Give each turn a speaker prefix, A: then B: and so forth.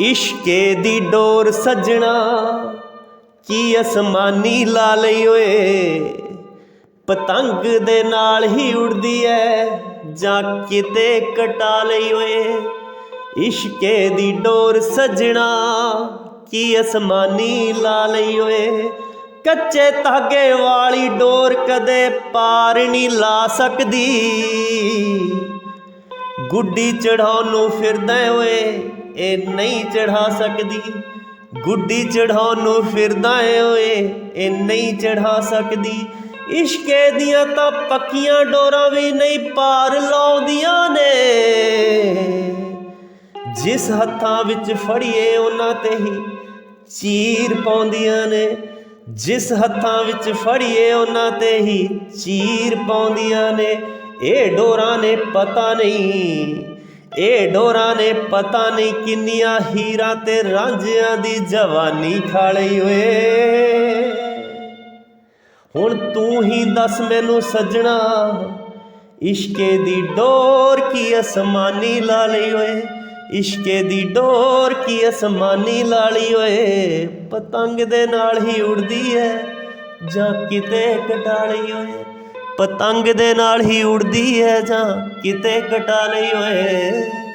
A: ਇਸ਼ਕੇ ਦੀ ਡੋਰ ਸਜਣਾ, ਕੀ ਅਸਮਾਨੀ ਲਾ ਲਈ ਓਏ? ਪਤੰਗ ਦੇ ਨਾਲ ਹੀ ਉੜਦੀ ਐ, ਜਾਂ ਕਿਤੇ ਕਟਾ ਲਈ ਓਏ? ਇਸ਼ਕੇ ਦੀ ਡੋਰ ਸਜਣਾ, ਕੀ ਅਸਮਾਨੀ ਲਾ ਲਈ ਓਏ? ਕੱਚੇ ਧਾਗੇ ਵਾਲੀ ਡੋਰ ਕਦੇ ਪਾਰ ਨਹੀਂ ਲਾ ਸਕਦੀ। ਗੁੱਡੀ ਚੜਾਉਣ ਨੂੰ ਫਿਰਦਾ ਓਏ ਇਹ ਨਹੀਂ ਚੜਾ ਸਕਦੀ। ਗੁੱਡੀ ਚੜਾਉਣ ਨੂੰ ਫਿਰਦਾ ਓਏ ਇਹ ਨਹੀਂ ਚੜਾ ਸਕਦੀ। ਇਸ਼ਕੇ ਦੀਆਂ ਤਾਂ ਪੱਕੀਆਂ ਡੋਰਾਂ ਵੀ ਨਹੀਂ ਪਾਰ ਲਾਉਂਦੀਆਂ ਨੇ। ਜਿਸ ਹੱਥਾਂ ਵਿੱਚ ਫੜੀਏ ਉਹਨਾਂ ਤੇ ਹੀ ਚੀਰ ਪਾਉਂਦੀਆਂ ਨੇ। ਜਿਸ ਹੱਥਾਂ ਵਿੱਚ ਫੜੀਏ ਉਹਨਾਂ ਤੇ ਹੀ ਚੀਰ ਪਾਉਂਦੀਆਂ ਨੇ। ਇਹ ਡੋਰਾਂ ਨੇ ਪਤਾ ਨਹੀਂ ਇਹ ਡੋਰਾਂ ਨੇ ਪਤਾ ਨਹੀਂ ਕਿੰਨੀਆਂ ਹੀਰਾਂ ਤੇ ਰਾਂਝਿਆਂ ਦੀ ਜਵਾਨੀ ਖਾ ਲਈ ਓਏ। ਹੁਣ ਤੂੰ ਹੀ ਦੱਸ ਮੈਨੂੰ ਸੱਜਣਾ, ਇਸ਼ਕੇ ਦੀ ਡੋਰ ਕੀ ਅਸਮਾਨੀ ਲਾ ਲਈ ਓਏ? ਇਸ਼ਕੇ ਦੀ ਡੋਰ ਕੀ ਅਸਮਾਨੀ ਲਾ ਲਈ ਓਏ? ਪਤੰਗ ਦੇ ਨਾਲ ਹੀ ਉੜਦੀ ਐ ਜਾਂ ਕਿਤੇ ਕਟਾਲੀ ਓਏ? ਪਤੰਗ ਦੇ ਨਾਲ ਹੀ ਉੜਦੀ ਹੈ ਜਾਂ ਕਿਤੇ ਕਟਾ ਲਈ ਓਏ।